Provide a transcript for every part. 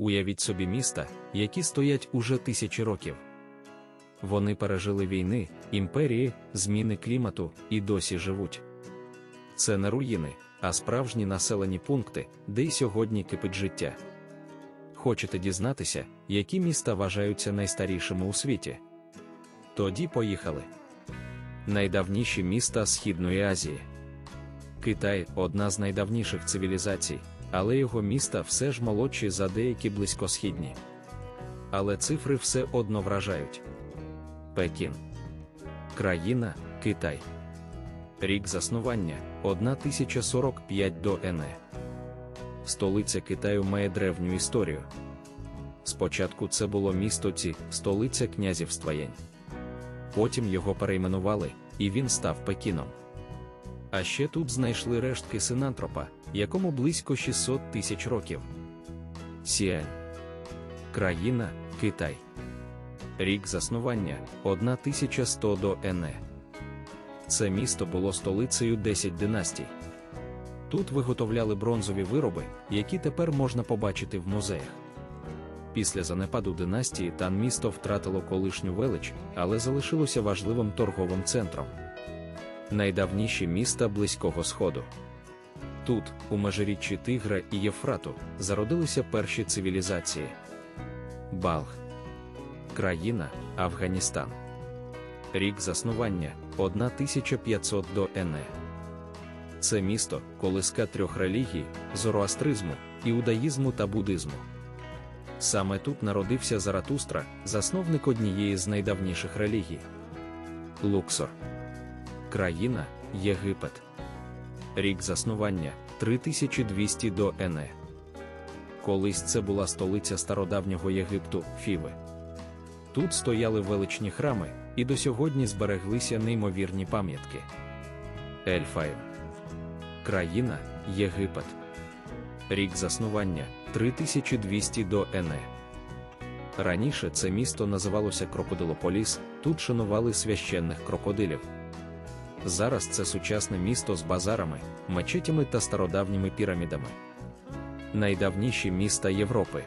Уявіть собі міста, які стоять уже тисячі років. Вони пережили війни, імперії, зміни клімату і досі живуть. Це не руїни, а справжні населені пункти, де й сьогодні кипить життя. Хочете дізнатися, які міста вважаються найстарішими у світі? Тоді поїхали. Найдавніші міста Східної Азії. Китай одна з найдавніших цивілізацій, але його міста все ж молодші за деякі близькосхідні. Але цифри все одно вражають. Пекін. Країна Китай. Рік заснування 1045 до НЕ. Столиця Китаю має древню історію. Спочатку це було місто Ці, столиця князівства Янь. Потім його перейменували, і він став Пекіном. А ще тут знайшли рештки синантропа, якому близько 600 тисяч років. Сіань. Країна Китай. Рік заснування 1100 до НЕ. Це місто було столицею 10 династій. Тут виготовляли бронзові вироби, які тепер можна побачити в музеях. Після занепаду династії Тан місто втратило колишню велич, але залишилося важливим торговим центром. Найдавніші міста Близького Сходу. Тут, у межиріччі Тигра і Єфрату, зародилися перші цивілізації. Балх. Країна Афганістан. Рік заснування 1500 до НЕ. Це місто колиска трьох релігій зороастризму, іудаїзму та буддизму. Саме тут народився Заратустра, засновник однієї з найдавніших релігій. Луксор. Країна Єгипет. Рік заснування 3200 до НЕ. Колись це була столиця стародавнього Єгипту Фіви. Тут стояли величні храми, і до сьогодні збереглися неймовірні пам'ятки. Ельфаїв. Країна Єгипет. Рік заснування 3200 до НЕ. Раніше це місто називалося Крокодилополіс, тут шанували священних крокодилів. Зараз це сучасне місто з базарами, мечетями та стародавніми пірамідами. Найдавніші міста Європи.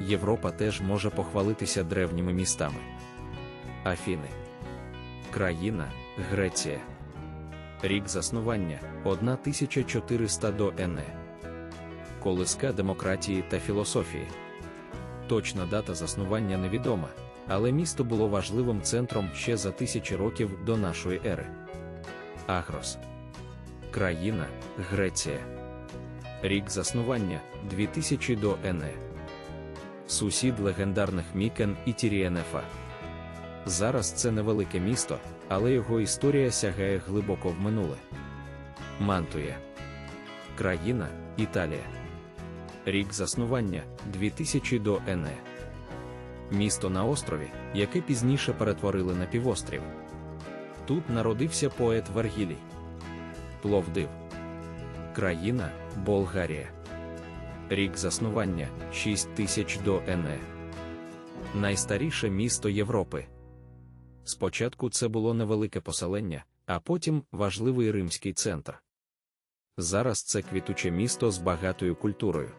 Європа теж може похвалитися древніми містами. Афіни. Країна Греція. Рік заснування 1400 до НЕ. Колиска демократії та філософії. Точна дата заснування невідома, але місто було важливим центром ще за тисячі років до нашої ери. Агрос. Країна Греція. Рік заснування 2000 до НЕ. Сусід легендарних Мікен і Тірієнефа. Зараз це невелике місто, але його історія сягає глибоко в минуле. Мантуя. Країна Італія. Рік заснування 2000 до НЕ. Місто на острові, яке пізніше перетворили на півострів. Тут народився поет Вергілій. Пловдив. Країна Болгарія. Рік заснування 6000 до НЕ. Найстаріше місто Європи. Спочатку це було невелике поселення, а потім важливий римський центр. Зараз це квітуче місто з багатою культурою.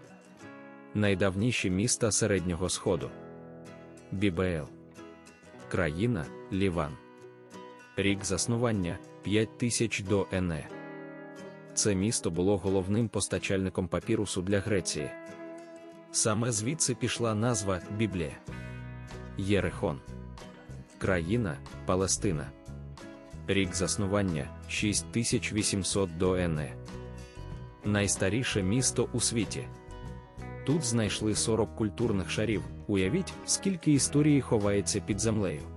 Найдавніші міста Середнього Сходу. Бібеел. Країна Ліван. Рік заснування 5000 до НЕ. Це місто було головним постачальником папірусу для Греції. Саме звідси пішла назва Біблія. Єрехон. Країна Палестина. Рік заснування 6800 до НЕ. Найстаріше місто у світі. Тут знайшли 40 культурних шарів. Уявіть, скільки історії ховається під землею.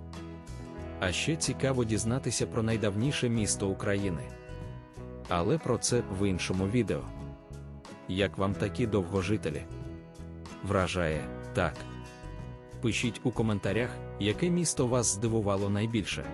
А ще цікаво дізнатися про найдавніше місто України. Але про це в іншому відео. Як вам такі довгожителі? Вражає так. Пишіть у коментарях, яке місто вас здивувало найбільше.